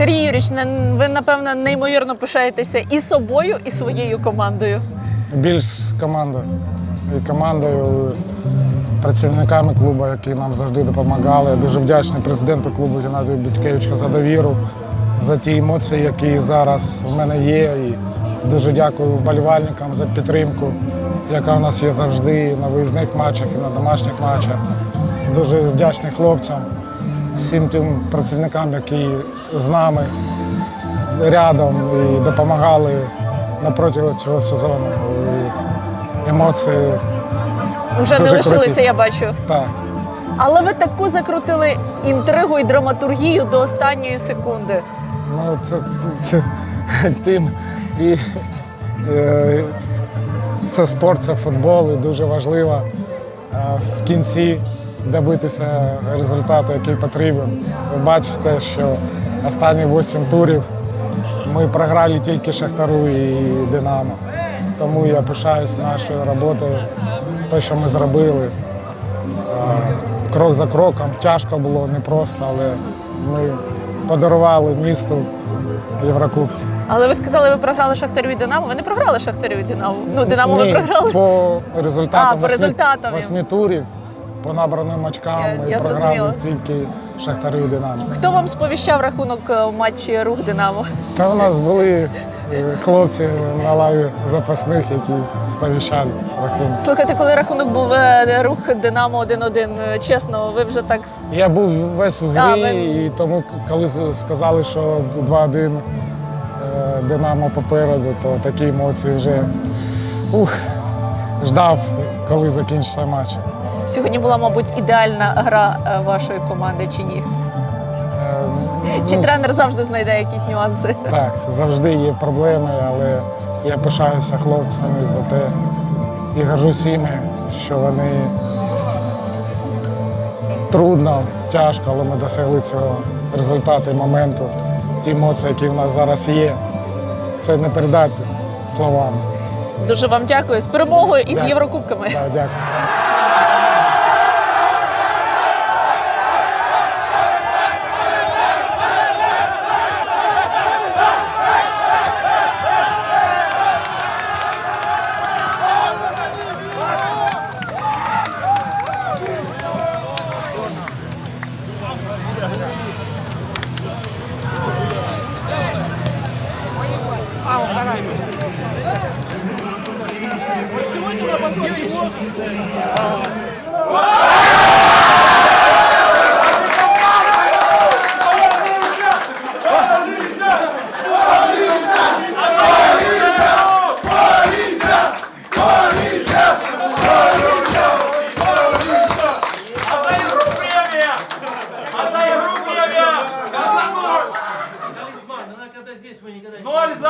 Сергій Юрійович, ви напевно неймовірно пишаєтеся і собою, і своєю командою. Більш командою. І командою, працівниками клубу, які нам завжди допомагали. Дуже вдячний президенту клубу Геннадію Бідькевичу за довіру, за ті емоції, які зараз в мене є. І дуже дякую вболівальникам за підтримку, яка у нас є завжди на виїзних матчах і на домашніх матчах. Дуже вдячний хлопцям, всім тим працівникам, які з нами рядом і допомагали напроти цього сезону. І емоції Вже Дуже не лишилися, круті. я бачу. так. Але ви таку закрутили інтригу і драматургію до останньої секунди. Ну, це, це, це тим і е, це спорт, це футбол, і дуже важливо в кінці добитися результату, який потрібен. Ви бачите, що останні 8 турів ми програли тільки Шахтару і Динамо. Тому я пишаюсь нашою роботою, те, що ми зробили. Крок за кроком тяжко було, непросто, але ми подарували місту Єврокубки. Але ви сказали, ви програли Шахтарю і Динамо. Ви не програли Шахтарю і Динамо. Ну, Динамо ви програли. По результатам, А, по восьми- результатам. восьми турів, по набраним очкам, Я- ми я програли зрозуміла. тільки Шахтарю і Динамо. Хто вам сповіщав рахунок е, матчі Рух Динамо? Та у нас були е, хлопці на лаві запасних, які сповіщали рахунок. Слухайте, коли рахунок був е, рух Динамо 1-1, е, чесно, ви вже так с- Я був весь в грі, А, ви- і тому, коли з- сказали, що 2-1 е, Динамо попереду, то такі емоції вже ух, ждав, коли закінчиться матч. Сьогодні була, мабуть, ідеальна гра е, вашої команди чи ні? Е, Чи ну, тренер завжди знайде якісь нюанси? Так, завжди є проблеми, але я пишаюся хлопцями за те і горжусь іми, що вони трудно, тяжко, але ми досягли цього результату і моменту. Ті емоції, які в нас зараз є, це не передати словами. Дуже вам дякую з перемогою і з Дякую. Єврокубками. Так, дякую. Nós